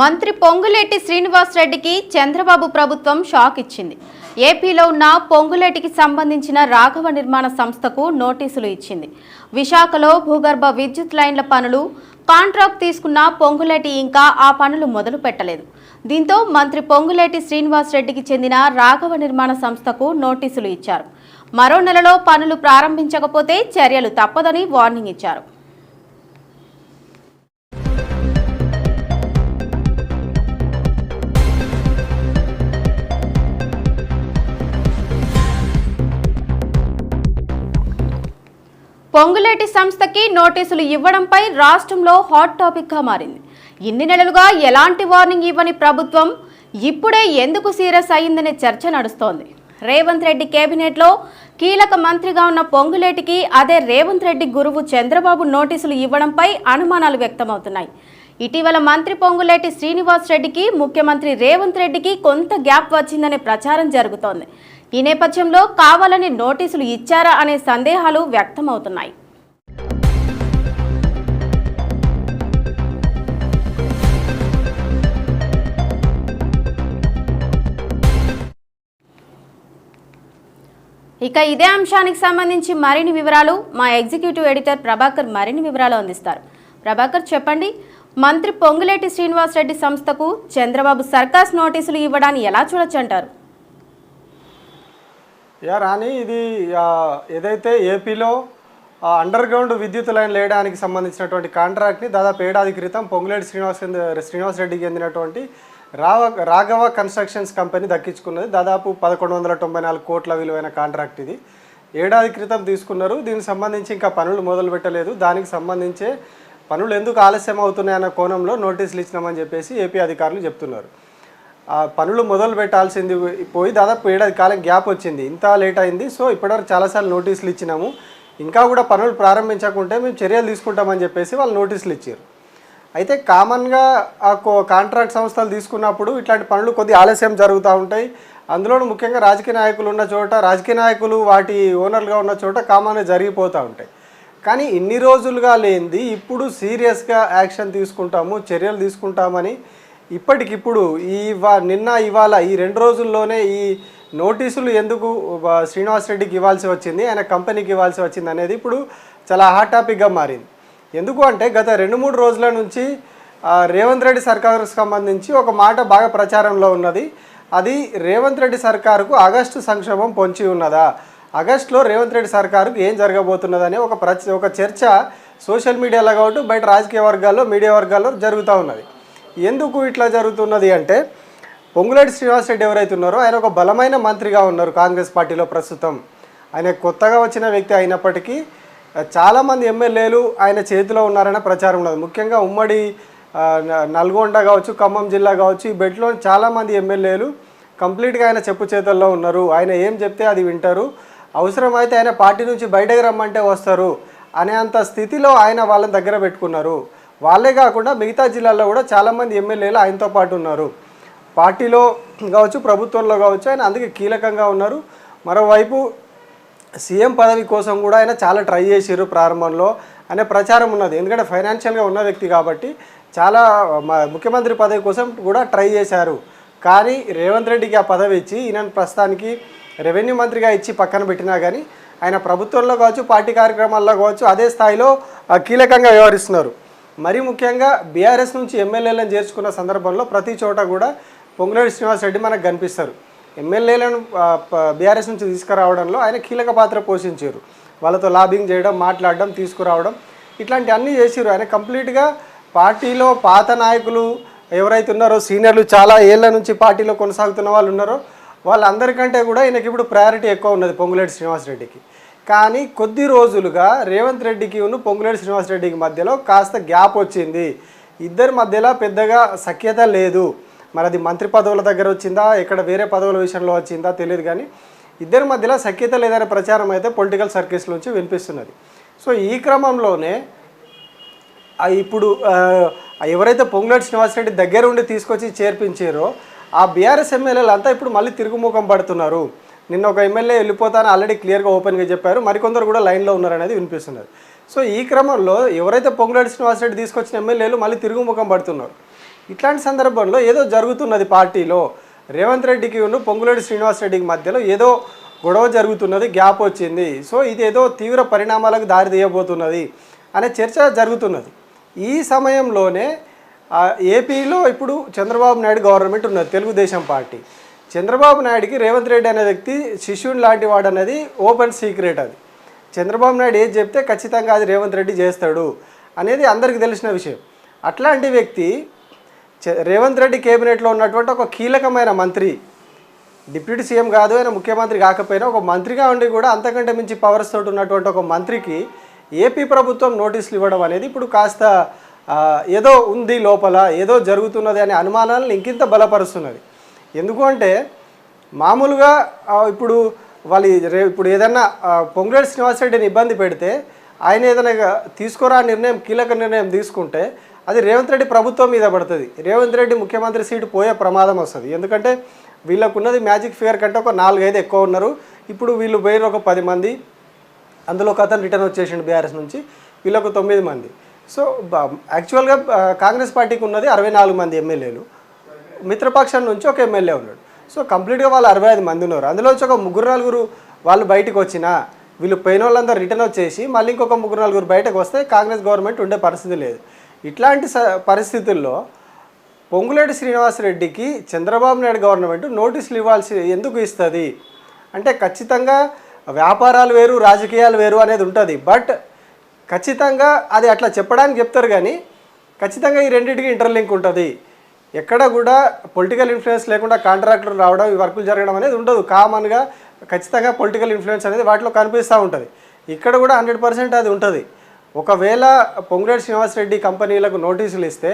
మంత్రి పొంగులేటి శ్రీనివాస్ రెడ్డికి చంద్రబాబు ప్రభుత్వం షాక్ ఇచ్చింది. ఏపీలో ఉన్న పొంగులేటికి సంబంధించిన రాఘవ నిర్మాణ సంస్థకు నోటీసులు ఇచ్చింది. విశాఖలో భూగర్భ విద్యుత్ లైన్ల పనులు కాంట్రాక్ట్ తీసుకున్న పొంగులేటి ఇంకా ఆ పనులు మొదలు పెట్టలేదు. దీంతో మంత్రి పొంగులేటి శ్రీనివాస్ రెడ్డికి చెందిన రాఘవ నిర్మాణ సంస్థకు నోటీసులు ఇచ్చారు. మరో నెలలో పనులు ప్రారంభించకపోతే చర్యలు తప్పదని వార్నింగ్ ఇచ్చారు. పొంగులేటి సంస్థకి నోటీసులు ఇవ్వడంపై రాష్ట్రంలో హాట్ టాపిక్గా మారింది. ఇన్ని నెలలుగా ఎలాంటి వార్నింగ్ ఇవ్వని ప్రభుత్వం ఇప్పుడే ఎందుకు సీరియస్ అయిందనే చర్చ నడుస్తోంది. రేవంత్ రెడ్డి కేబినెట్లో కీలక మంత్రిగా ఉన్న పొంగులేటికి అదే రేవంత్ రెడ్డి గురువు చంద్రబాబు నోటీసులు ఇవ్వడంపై అనుమానాలు వ్యక్తమవుతున్నాయి. ఇటీవల మంత్రి పొంగులేటి శ్రీనివాస్ రెడ్డికి ముఖ్యమంత్రి రేవంత్ రెడ్డికి కొంత గ్యాప్ వచ్చిందనే ప్రచారం జరుగుతోంది. ఈ నేపథ్యంలో కావాలని నోటీసులు ఇచ్చారా అనే సందేహాలు వ్యక్తమవుతున్నాయి. ఇక ఇదే అంశానికి సంబంధించి మరిన్ని వివరాలు మా ఎగ్జిక్యూటివ్ ఎడిటర్ ప్రభాకర్ మరిన్ని వివరాలు అందిస్తారు. ప్రభాకర్ చెప్పండి. మంత్రి పొంగులేటి శ్రీనివాస్ రెడ్డి సంస్థకు చంద్రబాబు సర్కాస్ నోటీసులు ఇవ్వడాన్ని ఎలా చూడొచ్చంటారు యా రాణి ఇది ఏదైతే ఏపీలో అండర్ గ్రౌండ్ విద్యుత్ లైన్ వేయడానికి సంబంధించినటువంటి కాంట్రాక్ట్ని దాదాపు ఏడాది క్రితం పొంగులేటి శ్రీనివాస్ శ్రీనివాసరెడ్డికి చెందినటువంటి రావ రాఘవ కన్స్ట్రక్షన్స్ కంపెనీ దక్కించుకున్నది. దాదాపు పదకొండు వందల తొంభై నాలుగు కోట్ల విలువైన కాంట్రాక్ట్ ఇది. ఏడాది క్రితం తీసుకున్నారు. దీనికి సంబంధించి ఇంకా పనులు మొదలు పెట్టలేదు దానికి సంబంధించే పనులు ఎందుకు ఆలస్యం అవుతున్నాయన్న కోణంలో నోటీసులు ఇచ్చినామని చెప్పేసి ఏపీ అధికారులు చెప్తున్నారు. ఆ పనులు మొదలు పెట్టాల్సింది పోయి దాదాపు ఏడాది కాలం గ్యాప్ వచ్చింది. ఇంత లేట్ అయింది. సో ఇప్పటివరకు చాలాసార్లు నోటీసులు ఇచ్చినాము. ఇంకా కూడా పనులు ప్రారంభించకుంటే మేము చర్యలు తీసుకుంటామని చెప్పేసి వాళ్ళు నోటీసులు ఇచ్చారు. అయితే కామన్గా ఆ కో- కాంట్రాక్ట్ సంస్థలు తీసుకున్నప్పుడు ఇట్లాంటి పనులు కొద్ది ఆలస్యం జరుగుతూ ఉంటాయి. అందులోనూ ముఖ్యంగా రాజకీయ నాయకులు ఉన్న చోట రాజకీయ నాయకులు వాటి ఓనర్లుగా ఉన్న చోట కామన్గా జరిగిపోతూ ఉంటాయి. కానీ ఇన్ని రోజులుగా లేనిది ఇప్పుడు సీరియస్గా యాక్షన్ తీసుకుంటాము చర్యలు తీసుకుంటామని ఇప్పటికిప్పుడు ఈ నిన్న ఇవాళ ఈ రెండు రోజుల్లోనే ఈ నోటీసులు ఎందుకు శ్రీనివాస్ రెడ్డికి ఇవ్వాల్సి వచ్చింది ఆయన కంపెనీకి ఇవ్వాల్సి వచ్చింది అనేది ఇప్పుడు చాలా హాట్ టాపిక్గా మారింది. ఎందుకు అంటే గత రెండు మూడు రోజుల నుంచి రేవంత్ రెడ్డి సర్కారుకు సంబంధించి ఒక మాట బాగా ప్రచారంలో ఉన్నది. అది రేవంత్ రెడ్డి సర్కారుకు ఆగస్టు సంక్షోభం పొంచి ఉన్నదా? ఆగస్టులో రేవంత్ రెడ్డి సర్కారుకు ఏం జరగబోతున్నదని ఒక ప్రచ ఒక చర్చ సోషల్ మీడియాలో కాబట్టి బయట రాజకీయ వర్గాల్లో మీడియా వర్గాల్లో జరుగుతూ ఉన్నది. ఎందుకు ఇట్లా జరుగుతున్నది అంటే పొంగులేటి శ్రీనివాస్ రెడ్డి ఎవరైతే ఉన్నారో ఆయన ఒక బలమైన మంత్రిగా ఉన్నారు కాంగ్రెస్ పార్టీలో ప్రస్తుతం. ఆయన కొత్తగా వచ్చిన వ్యక్తి అయినప్పటికీ చాలామంది ఎమ్మెల్యేలు ఆయన చేతిలో ఉన్నారనే ప్రచారం ఉన్నది. ముఖ్యంగా ఉమ్మడి నల్గొండ కావచ్చు ఖమ్మం జిల్లా కావచ్చు ఈ బెట్లో చాలామంది ఎమ్మెల్యేలు కంప్లీట్గా ఆయన చెప్పు చేతల్లో ఉన్నారు. ఆయన ఏం చెప్తే అది వింటారు. అవసరమైతే ఆయన పార్టీ నుంచి బయటకు రమ్మంటే వస్తారు అనేంత స్థితిలో ఆయన వాళ్ళని దగ్గర పెట్టుకున్నారు. వాళ్ళే కాకుండా మిగతా జిల్లాల్లో కూడా చాలామంది ఎమ్మెల్యేలు ఆయనతో పాటు ఉన్నారు. పార్టీలో కావచ్చు ప్రభుత్వంలో కావచ్చు ఆయన అందుకే కీలకంగా ఉన్నారు. మరోవైపు సీఎం పదవి కోసం కూడా ఆయన చాలా ట్రై చేసారు ప్రారంభంలో. అనే ప్రచారం ఉన్నది. ఎందుకంటే ఫైనాన్షియల్గా ఉన్న వ్యక్తి కాబట్టి చాలా మ- ముఖ్యమంత్రి పదవి కోసం కూడా ట్రై చేశారు. కానీ రేవంత్ రెడ్డికి ఆ పదవి ఇచ్చి ఈయన ప్రస్తుతానికి రెవెన్యూ మంత్రిగా ఇచ్చి పక్కన పెట్టినా కానీ ఆయన ప్రభుత్వంలో కావచ్చు పార్టీ కార్యక్రమాల్లో కావచ్చు అదే స్థాయిలో కీలకంగా వ్యవహరిస్తున్నారు. మరీ ముఖ్యంగా బీఆర్ఎస్ నుంచి ఎమ్మెల్యేలను చేర్చుకున్న సందర్భంలో ప్రతి చోట కూడా పొంగులేటి శ్రీనివాస్ రెడ్డి మనకు కనిపిస్తారు. ఎమ్మెల్యేలను బీఆర్ఎస్ నుంచి తీసుకురావడంలో ఆయన కీలక పాత్ర పోషించారు. వాళ్ళతో లాబింగ్ చేయడం మాట్లాడడం తీసుకురావడం ఇట్లాంటి అన్నీ చేసారు ఆయన కంప్లీట్గా పార్టీలో పాత నాయకులు ఎవరైతే ఉన్నారో సీనియర్లు చాలా ఏళ్ళ నుంచి పార్టీలో కొనసాగుతున్న వాళ్ళు ఉన్నారో వాళ్ళందరికంటే కూడా ఈయనకి ఇప్పుడు ప్రయారిటీ ఎక్కువ ఉన్నది పొంగులేటి శ్రీనివాస్ రెడ్డికి. కానీ కొద్ది రోజులుగా రేవంత్ రెడ్డికి ఉన్న పొంగులేటి శ్రీనివాస్ రెడ్డికి మధ్యలో కాస్త గ్యాప్ వచ్చింది. ఇద్దరి మధ్యలో పెద్దగా సఖ్యత లేదు. మరి అది మంత్రి పదవుల దగ్గర వచ్చిందా ఇక్కడ వేరే పదవుల విషయంలో వచ్చిందా తెలియదు కానీ ఇద్దరి మధ్యలో సఖ్యత లేదనే ప్రచారం అయితే పొలిటికల్ సర్కిల్స్ నుంచి వినిపిస్తున్నది. సో ఈ క్రమంలోనే ఇప్పుడు ఎవరైతే పొంగులేటి శ్రీనివాసరెడ్డి దగ్గర ఉండి తీసుకొచ్చి చేర్పించారో ఆ బీఆర్ఎస్ ఎమ్మెల్యేలు అంతా ఇప్పుడు మళ్ళీ తిరుగుముఖం పడుతున్నారు. నిన్న ఒక ఎమ్మెల్యే వెళ్ళిపోతాను ఆల్రెడీ క్లియర్గా ఓపెన్గా చెప్పారు. మరికొందరు కూడా లైన్లో ఉన్నారనేది వినిపిస్తున్నది. సో ఈ క్రమంలో ఎవరైతే పొంగులేటి శ్రీనివాసరెడ్డి తీసుకొచ్చిన ఎమ్మెల్యేలు మళ్ళీ తిరుగుముఖం పడుతున్నారు. ఇట్లాంటి సందర్భంలో ఏదో జరుగుతున్నది పార్టీలో. రేవంత్ రెడ్డికి ఉన్న పొంగులేటి శ్రీనివాస్ రెడ్డికి మధ్యలో ఏదో గొడవ జరుగుతున్నది గ్యాప్ వచ్చింది. సో ఇది ఏదో తీవ్ర పరిణామాలకు దారి తీయబోతున్నది అనే చర్చ జరుగుతున్నది. ఈ సమయంలోనే ఏపీలో ఇప్పుడు చంద్రబాబు నాయుడు గవర్నమెంట్ ఉన్నది తెలుగుదేశం పార్టీ. చంద్రబాబు నాయుడుకి రేవంత్ రెడ్డి అనే వ్యక్తి శిష్యుని లాంటి వాడు అనేది ఓపెన్ సీక్రెట్ అది. చంద్రబాబు నాయుడు ఏది చెప్తే ఖచ్చితంగా అది రేవంత్ రెడ్డి చేస్తాడు అనేది అందరికీ తెలిసిన విషయం. అట్లాంటి వ్యక్తి చ- రేవంత్ రెడ్డి కేబినెట్లో ఉన్నటువంటి ఒక కీలకమైన మంత్రి డిప్యూటీ సీఎం కాదు ఆయన ముఖ్యమంత్రి కాకపోయినా ఒక మంత్రిగా ఉండి కూడా అంతకంటే మించి పవర్స్ తోటి ఉన్నటువంటి ఒక మంత్రికి ఏపీ ప్రభుత్వం నోటీసులు ఇవ్వడం అనేది ఇప్పుడు కాస్త ఏదో ఉంది లోపల ఏదో జరుగుతున్నది అనే అనుమానాలను ఇంకింత బలపరుస్తున్నది. ఎందుకు అంటే మామూలుగా ఇప్పుడు వాళ్ళు రే ఇప్పుడు ఏదన్నా ఆ, పొంగులేటి శ్రీనివాసరెడ్డిని ఇబ్బంది పెడితే ఆయన ఏదైనా తీసుకోరా నిర్ణయం కీలక నిర్ణయం తీసుకుంటే అది రేవంత్ రెడ్డి ప్రభుత్వం మీద పడుతుంది. రేవంత్ రెడ్డి ముఖ్యమంత్రి సీటు పోయే ప్రమాదం వస్తుంది. ఎందుకంటే వీళ్ళకున్నది మ్యాజిక్ ఫిగర్ కంటే ఒక నాలుగైదు ఎక్కువ ఉన్నారు. ఇప్పుడు వీళ్ళు పోయిన ఒక పది మంది. అందులో ఒక అతను రిటర్న్ వచ్చేసిండు బీఆర్ఎస్ నుంచి. వీళ్ళొక తొమ్మిది మంది. సో యాక్చువల్గా కాంగ్రెస్ పార్టీకి ఉన్నది అరవై నాలుగు మంది ఎమ్మెల్యేలు. మిత్రపక్షం నుంచి ఒక ఎమ్మెల్యే ఉన్నాడు. సో కంప్లీట్గా వాళ్ళు అరవై ఐదు మంది ఉన్నారు. అందులో వచ్చి ఒక ముగ్గురు నలుగురు వాళ్ళు బయటకు వచ్చినా వీళ్ళు పోయిన వాళ్ళందరూ రిటర్న్ వచ్చేసి మళ్ళీ ఇంకొక ముగ్గురు నలుగురు బయటకు వస్తే కాంగ్రెస్ గవర్నమెంట్ ఉండే పరిస్థితి లేదు. ఇట్లాంటి స- పరిస్థితుల్లో పొంగులేటి శ్రీనివాసరెడ్డికి చంద్రబాబు నాయుడు గవర్నమెంట్ నోటీసులు ఇవ్వాల్సి ఎందుకు ఇస్తుంది? అంటే ఖచ్చితంగా వ్యాపారాలు వేరు రాజకీయాలు వేరు అనేది ఉంటుంది. బట్ ఖచ్చితంగా అది అట్లా చెప్పడానికి చెప్తారు కానీ ఖచ్చితంగా ఈ రెండింటికి ఇంటర్లింక్ ఉంటుంది. ఎక్కడ కూడా పొలిటికల్ ఇన్ఫ్లుయెన్స్ లేకుండా కాంట్రాక్టర్లు రావడం ఈ వర్కులు జరగడం అనేది ఉండదు. కామన్గా ఖచ్చితంగా పొలిటికల్ ఇన్ఫ్లుయెన్స్ అనేది వాటిలో కనిపిస్తూ ఉంటుంది. ఇక్కడ కూడా హండ్రెడ్ పర్సెంట్ అది ఉంటుంది. ఒకవేళ పొంగులేటి శ్రీనివాసరెడ్డి కంపెనీలకు నోటీసులు ఇస్తే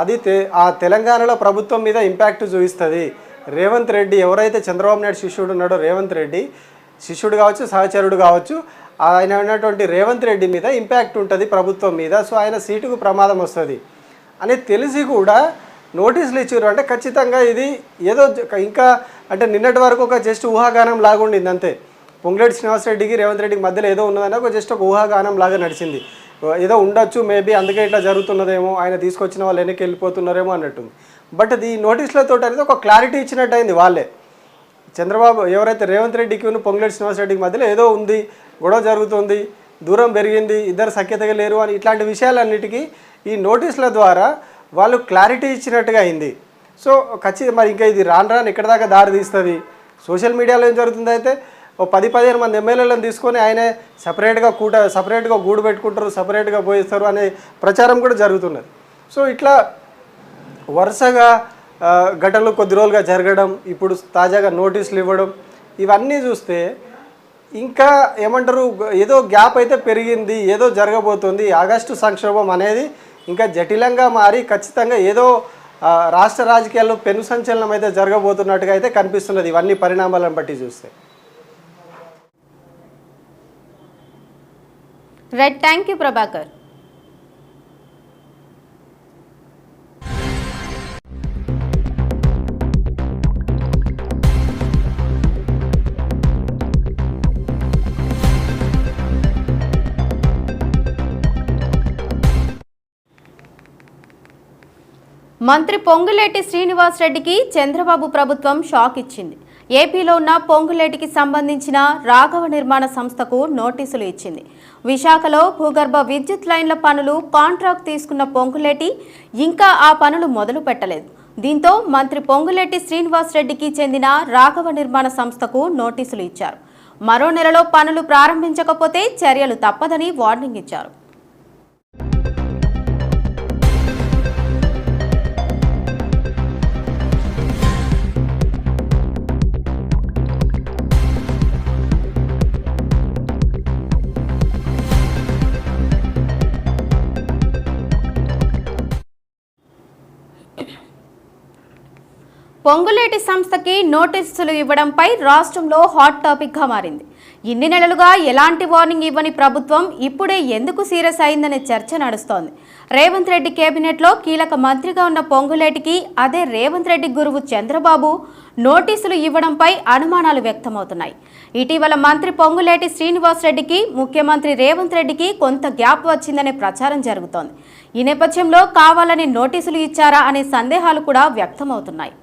అది తె ఆ తెలంగాణలో ప్రభుత్వం మీద ఇంపాక్ట్ చూపిస్తుంది. రేవంత్ రెడ్డి ఎవరైతే చంద్రబాబు నాయుడు శిష్యుడు ఉన్నాడో రేవంత్ రెడ్డి శిష్యుడు కావచ్చు సహచరుడు కావచ్చు ఆయన ఉన్నటువంటి రేవంత్ రెడ్డి మీద ఇంపాక్ట్ ఉంటుంది ప్రభుత్వం మీద. సో ఆయన సీటుకు ప్రమాదం వస్తుంది. అని తెలిసి కూడా నోటీసులు ఇచ్చారు అంటే ఖచ్చితంగా ఇది ఏదో ఇంకా అంటే నిన్నటి వరకు ఒక జస్ట్ ఊహాగానం లాగా ఉండింది అంతే. పొంగులేటి శ్రీనివాసరెడ్డికి రేవంత్ రెడ్డికి మధ్యలో ఏదో ఉన్నదని ఒక జస్ట్ ఒక ఊహాగానం లాగా నడిచింది. ఏదో ఉండొచ్చు మేబీ అందుకే ఇట్లా జరుగుతున్నదేమో ఆయన తీసుకొచ్చిన వాళ్ళు వెనక్కి వెళ్ళిపోతున్నారేమో అన్నట్టుంది. బట్ ఈ నోటీసులతో అనేది ఒక క్లారిటీ ఇచ్చినట్టు అయింది వాళ్ళే. చంద్రబాబు ఎవరైతే రేవంత్ రెడ్డికి ఉన్న పొంగులేటి శ్రీనివాసరెడ్డికి మధ్యలో ఏదో ఉంది గొడవ జరుగుతుంది దూరం పెరిగింది ఇద్దరు సఖ్యతగా లేరు అని ఇట్లాంటి విషయాలన్నిటికీ ఈ నోటీసుల ద్వారా వాళ్ళు క్లారిటీ ఇచ్చినట్టుగా అయింది. సో ఖచ్చితంగా మరి ఇంకా ఇది రాను రాను ఎక్కడి దాకా దారి తీస్తుంది? సోషల్ మీడియాలో ఏం జరుగుతుంది అయితే ఓ పది పదిహేను మంది ఎమ్మెల్యేలను తీసుకొని ఆయనే సపరేట్గా కూట సపరేట్గా గూడు పెట్టుకుంటారు సపరేట్గా పోయిస్తారు అనే ప్రచారం కూడా జరుగుతున్నది. సో ఇట్లా వరుసగా ఘటనలు కొద్ది రోజులుగా జరగడం ఇప్పుడు తాజాగా నోటీసులు ఇవ్వడం ఇవన్నీ చూస్తే ఇంకా ఏమంటారు ఏదో గ్యాప్ అయితే పెరిగింది ఏదో జరగబోతుంది ఆగస్టు సంక్షోభం అనేది ఇంకా జటిలంగా మారి ఖచ్చితంగా ఏదో రాష్ట్ర రాజకీయాల్లో పెను సంచలనం అయితే జరగబోతున్నట్టుగా అయితే కనిపిస్తున్నది ఇవన్నీ పరిణామాలను బట్టి చూస్తే. రైట్ థ్యాంక్ యూ ప్రభాకర్ మంత్రి పొంగులేటి శ్రీనివాస్ రెడ్డికి చంద్రబాబు ప్రభుత్వం షాక్ ఇచ్చింది. ఏపీలో ఉన్న పొంగులేటికి సంబంధించిన రాఘవ నిర్మాణ సంస్థకు నోటీసులు ఇచ్చింది. విశాఖలో భూగర్భ విద్యుత్ లైన్ల పనులు కాంట్రాక్ట్ తీసుకున్న పొంగులేటి ఇంకా ఆ పనులు మొదలు పెట్టలేదు. దీంతో మంత్రి పొంగులేటి శ్రీనివాస్ రెడ్డికి చెందిన రాఘవ నిర్మాణ సంస్థకు నోటీసులు ఇచ్చారు. మరో నెలలో పనులు ప్రారంభించకపోతే చర్యలు తప్పదని వార్నింగ్ ఇచ్చారు. పొంగులేటి సంస్థకి నోటీసులు ఇవ్వడంపై రాష్ట్రంలో హాట్ టాపిక్గా మారింది. ఇన్ని నెలలుగా ఎలాంటి వార్నింగ్ ఇవ్వని ప్రభుత్వం ఇప్పుడే ఎందుకు సీరియస్ అయిందనే చర్చ నడుస్తోంది. రేవంత్ రెడ్డి కేబినెట్లో కీలక మంత్రిగా ఉన్న పొంగులేటికి అదే రేవంత్ రెడ్డి గురువు చంద్రబాబు నోటీసులు ఇవ్వడంపై అనుమానాలు వ్యక్తమవుతున్నాయి. ఇటీవల మంత్రి పొంగులేటి శ్రీనివాస్ రెడ్డికి ముఖ్యమంత్రి రేవంత్ రెడ్డికి కొంత గ్యాప్ వచ్చిందనే ప్రచారం జరుగుతోంది. ఈ నేపథ్యంలో కావాలని నోటీసులు ఇచ్చారా అనే సందేహాలు కూడా వ్యక్తమవుతున్నాయి.